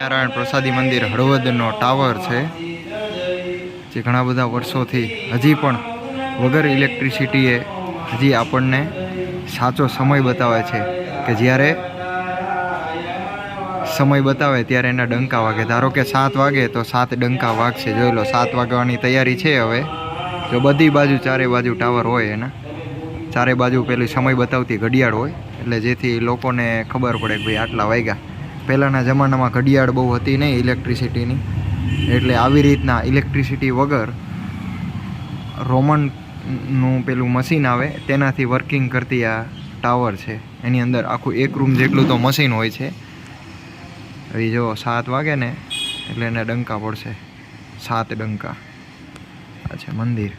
નારાયણ પ્રસાદી મંદિર હળવદનો ટાવર છે, જે ઘણા બધા વર્ષોથી હજી પણ વગર ઇલેક્ટ્રિસિટીએ હજી આપણને સાચો સમય બતાવે છે કે જ્યારે સમય બતાવે ત્યારે એના ડંકા વાગે. ધારો કે સાત વાગે તો સાત ડંકા વાગશે. જોઈ લો, સાત વાગવાની તૈયારી છે હવે. જો બધી બાજુ, ચારે બાજુ ટાવર હોય એના. ચારે બાજુ પેલી સમય બતાવતી ઘડિયાળ હોય, એટલે જેથી લોકોને ખબર પડે કે ભાઈ આટલા વાગ્યા. પહેલાંના જમાનામાં ઘડિયાળ બહુ હતી નહીં ઇલેક્ટ્રિસિટીની એટલે આવી રીતના ઇલેક્ટ્રિસિટી વગર રોમનનું પેલું મશીન આવે, તેનાથી વર્કિંગ કરતી આ ટાવર છે. એની અંદર આખું એક રૂમ જેટલું તો મશીન હોય છે. હવે જો સાત વાગે ને, એટલે એને ડંકા પડશે. સાત ડંકા. આ મંદિર.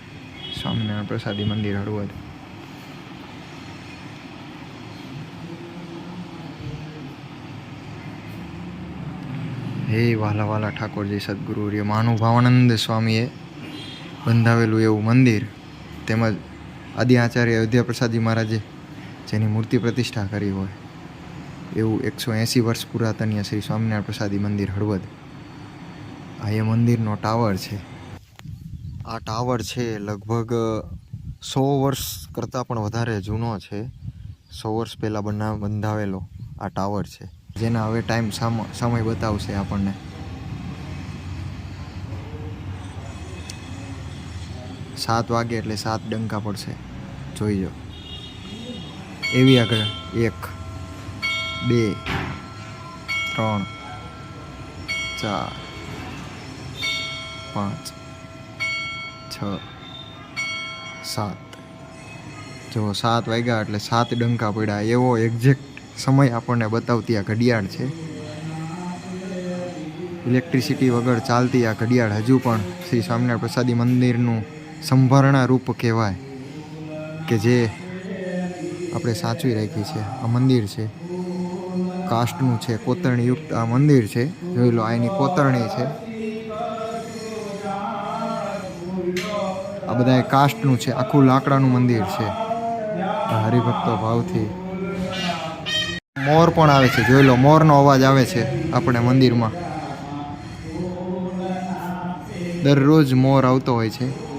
સ્વામિનારાયણ પ્રસાદી મંદિર હળવદ. હે વાલા વાલા ઠાકોરજી સદગુરુ રે મહાનુભાવાનંદ સ્વામીએ બંધાવેલું એવું મંદિર તેમજ આદિ આચાર્ય અયોધ્યા પ્રસાદજી મહારાજે જેની મૂર્તિ પ્રતિષ્ઠા કરી હોય એવું એકસો એંસી વર્ષ પુરાતન્ય શ્રી સ્વામિનારાયણ પ્રસાદી મંદિર હળવદ. આ એ મંદિરનો ટાવર છે. આ ટાવર છે લગભગ સો વર્ષ કરતાં પણ વધારે જૂનો છે. સો વર્ષ પહેલાં બના બંધાવેલો આ ટાવર છે. જેના હવે ટાઈમ સામ- સમય બતાવશે આપણને. સાત વાગે એટલે સાત ડંકા પડશે. જોઈજો એવી આગળ એક, બે, ત્રણ, ચાર, પાંચ, છ, સાત. જો સાત વાગ્યા એટલે સાત ડંકા પડ્યા. એવો એક્ઝેક્ટ સમય આપણને બતાવતી આ ઘડિયાળ છે. ઇલેક્ટ્રિસિટી વગર ચાલતી આ ઘડિયાળ હજુ પણ શ્રી સ્વામિનારાયણ પ્રસાદી મંદિરનું સંભારણા રૂપ કહેવાય કે જે આપણે સાચવી રાખી છે. આ મંદિર છે. કાસ્ટનું છે. કોતરણીયુક્ત આ મંદિર છે. જોઈ લો, આ એની કોતરણી છે. આ બધા કાસ્ટનું છે. આખું લાકડાનું મંદિર છે. હરિભક્તો ભાવથી મોર પણ આવે છે. જોઈ લો, મોરનો અવાજ આવે છે આપણે મંદિરમાં. દરરોજ મોર આવતો હોય છે.